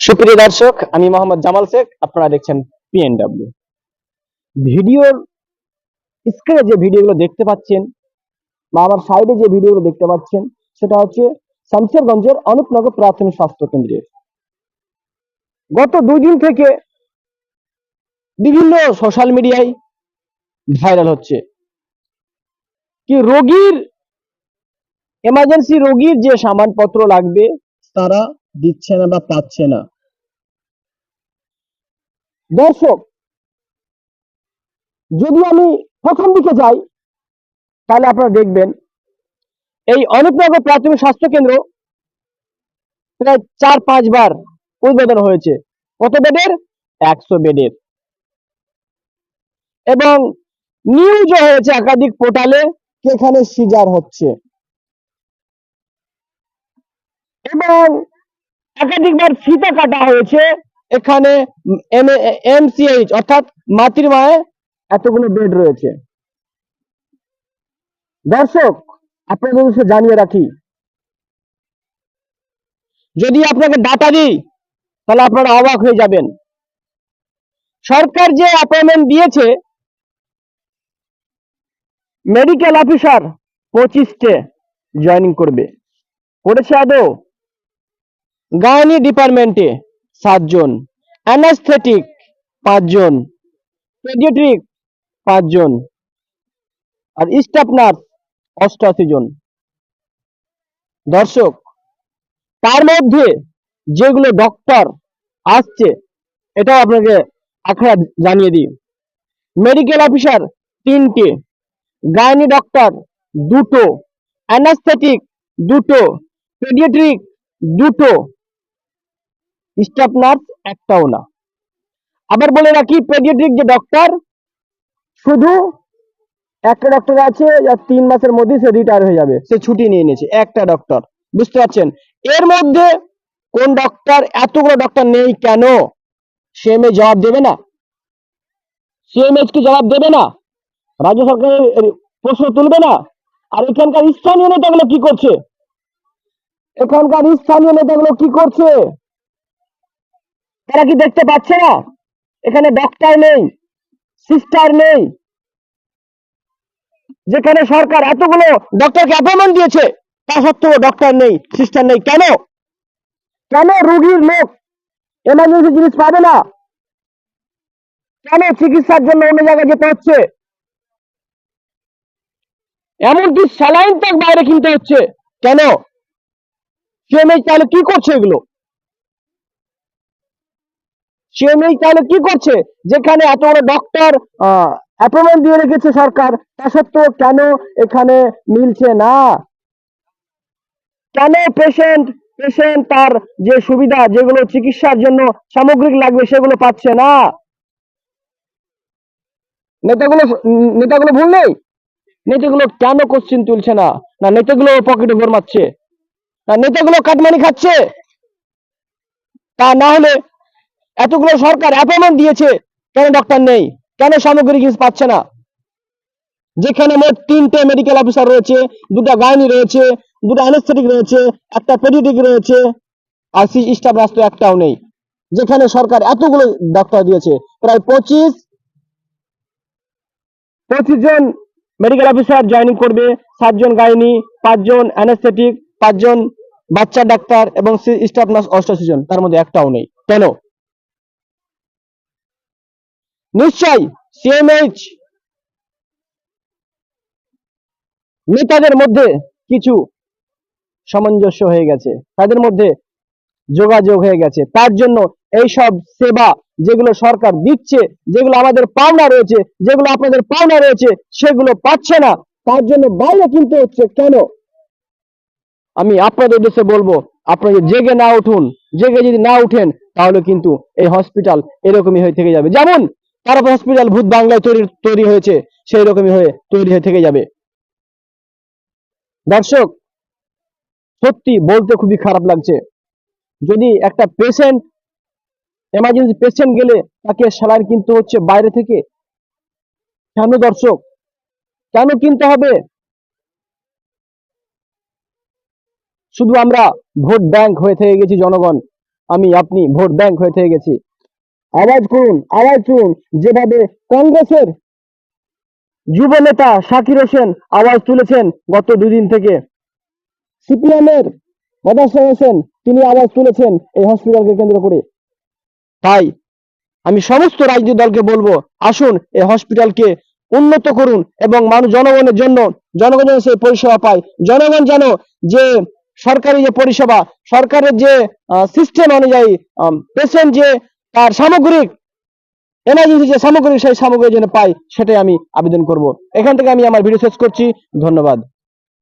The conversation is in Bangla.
সুপ্রিয় দর্শক, আমি মোহাম্মদ জামাল শেখ, আপনারা দেখছেন পিএনডব্লিউ ভিডিওর স্ক্রিনে যে ভিডিওগুলো দেখতে পাচ্ছেন বা আমার সাইডে যে ভিডিওগুলো দেখতে পাচ্ছেন, সেটা হচ্ছে শামশেরগঞ্জের অনুপনগর প্রাথমিক স্বাস্থ্য কেন্দ্রের। গত দুই দিন থেকে বিভিন্ন সোশ্যাল মিডিয়ায় ভাইরাল হচ্ছে। কি রোগীর এমার্জেন্সি রোগীর যে সামানপত্র লাগবে, তারা দিচ্ছে না বা পাচ্ছে না। দর্শক, যদি আমি প্রথম দিকে যাই, তাহলে আপনারা দেখবেন, এই অনুপনগর প্রাথমিক স্বাস্থ্য কেন্দ্র প্রায় চার পাঁচবার উদ্বোধন হয়েছে। কত বেডের? একশো বেডের। এবং নিউজ হয়েছে একাধিক পোর্টালে এখানে সিজার হচ্ছে। এবং একাধিকবার ফিতা কাটা হয়েছে। এখানে এমসিএইচ অর্থাৎ মাতৃ মায়ে এতগুলো বেড রয়েছে। দর্শক, আপনাদের জানিয়ে রাখি। যদি আপনাকে ডাটা দিই, তাহলে আপনারা অবাক হয়ে যাবেন। সরকার যে অ্যাপয়েন্টমেন্ট দিয়েছে মেডিকেল অফিসার পঁচিশটে জয়েনিং করবে। করেছে আদৌ? গাইনি ডিপার্টমেন্টে সাতজন, অ্যানাস্থেটিক পাঁচজন, পেডিয়াট্রিক পাঁচজন আর স্টাফ নার্স অষ্টআশি জন। দর্শক, তার মধ্যে যেগুলো ডক্টর আসছে, এটাও আপনাকে আখড়া জানিয়ে দিই। মেডিকেল অফিসার তিনটে, গাইনি ডক্টর দুটো, অ্যানাস্থেটিক দুটো, পেডিয়াট্রিক দুটো স্টাফ নার্স একটাও না। আবার বলে রাখি পেডিয়াট্রিক যে ডক্টর শুধু একটা ডক্টর আছে, যার তিন মাসের মধ্যে সে রিটায়ার হয়ে যাবে। সে ছুটি নিয়ে নিয়েছে, একটা ডক্টর বুঝতে পারছেন? এর মধ্যে কোন ডক্টর এতগুলো ডক্টর নেই কেন? সিএমএ জবাব দেবে না। সিএমএইচ কি জবাব দেবে না? রাজ্য সরকারের প্রশ্ন তুলবে না? আর এখানকার স্থানীয় নেতাগুলো কি করছে? এখানকার স্থানীয় নেতাগুলো কি করছে? তারা কি দেখতে পাচ্ছে না? এখানে ডক্টর নেই সিস্টার নেই। যেখানে সরকার এতগুলো ডক্টরকে অ্যাপয়েন্টমেন্ট দিয়েছে, তা সত্ত্বেও ডক্টর নেই সিস্টার নেই। কেন? কেন রুগীর লোক এমার্জেন্সি জিনিস পাবে না? কেন চিকিৎসার জন্য অন্য জায়গায় যেতে হচ্ছে? এমনকি স্যালাইন তাক বাইরে কিনতে হচ্ছে। কেন? সিএমএইচ তাহলে কি করছে এগুলো? সিএমএইচ তাহলে কি করছে? যেখানে এত বড় ডক্টর অ্যাপয়েন্টমেন্ট দিয়ে রেখেছে সরকার, তা সত্ত্বেও কেন এখানে মিলছে না? কেন পেশেন্ট পেশেন্ট তার যে সুবিধা, যেগুলো চিকিৎসার জন্য সামগ্রিক লাগবে, সেগুলো পাচ্ছে না? নেতাগুলো নেতাগুলো ভুল নেই? নেতাগুলো কেন কোশ্চিন তুলছে না? না, নেতাগুলো পকেটে গরমাচ্ছে না, নেতাগুলো কাটমানি খাচ্ছে? তা না হলে এতগুলো সরকার অ্যাপয়েন্টমেন্ট দিয়েছে, কেন ডক্টর নেই? কেন সামগ্রিক জিনিস পাচ্ছে না? যেখানে মোট তিনটে মেডিকেল অফিসার রয়েছে, দুটো গাইনি রয়েছে, দুটো অ্যানেস্থেটিক রয়েছে, একটা পেডিটিক রয়েছে, আর সি স্টাফ রাস্তা একটাও নেই। যেখানে সরকার এতগুলো ডাক্তার দিয়েছে, প্রায় পঁচিশ পঁচিশ জন মেডিকেল অফিসার জয়েনিং করবে, সাতজন গাইনি, পাঁচজন অ্যানেস্থেটিক পাঁচজন বাচ্চা ডাক্তার এবং স্টাফ নার্স অষ্টাশি জন, তার মধ্যে একটাও নেই। কেন? নিশ্চয় সিএমএইচ নেতাদের মধ্যে কিছু সামঞ্জস্য হয়ে গেছে, তাদের মধ্যে যোগাযোগ হয়ে গেছে। তার জন্য এই সব সেবা যেগুলো সরকার দিচ্ছে, যেগুলো আমাদের পাওনা রয়েছে, যেগুলো আপনাদের পাওনা রয়েছে, সেগুলো পাচ্ছে না, তার জন্য বাইরে কিনতে হচ্ছে কেন? আমি আপনাদের উদ্দেশ্যে বলব আপনাকে জেগে না উঠুন, জেগে যদি না উঠেন, তাহলে কিন্তু এই হসপিটাল এরকমই হয়ে থেকে যাবে। যেমন তারপর হসপিটাল ভূত বাংলায় তৈরি তৈরি হয়েছে সেই রকমই হয়ে তৈরি হয়ে থেকে যাবে। দর্শক, সত্যি বলতে খুবই খারাপ লাগছে। যদি একটা পেশেন্ট এমার্জেন্সি পেশেন্ট গেলে তাকে স্যালাইন কিনতে হচ্ছে বাইরে থেকে, কেন দর্শক? কেন কিনতে হবে? শুধু আমরা ভোট ব্যাংক হয়ে থেকে গেছি জনগণ, আমি, আপনি ভোট ব্যাংক হয়ে থেকে গেছি। আওয়াজ করুন আওয়াজ করুন যেভাবে কংগ্রেসের যুব নেতা শাকির হোসেন আওয়াজ তুলেছেন গত দুদিন থেকে। সিপিএমের মদাসর হোসেন, তিনি আওয়াজ তুলেছেন এই হসপিটালকে কেন্দ্র করে। তাই আমি সমস্ত রাজনৈতিক দলকে বলব, আসুন এই হসপিটালকে উন্নত করুন এবং মানুষ জনগণের জন্য জনগণ যেন সেই পরিষেবা পায়। জনগণ যেন যে সরকারি যে পরিষেবা, সরকারের যে সিস্টেম অনুযায়ী পেশেন্ট যে তার সামগ্রিক এমার্জেন্সি যে সামগ্রিক সেই সামগ্রী যেন পাই, সেটাই আমি আবেদন করব। এখান থেকে আমি আমার ভিডিও শেষ করছি। ধন্যবাদ।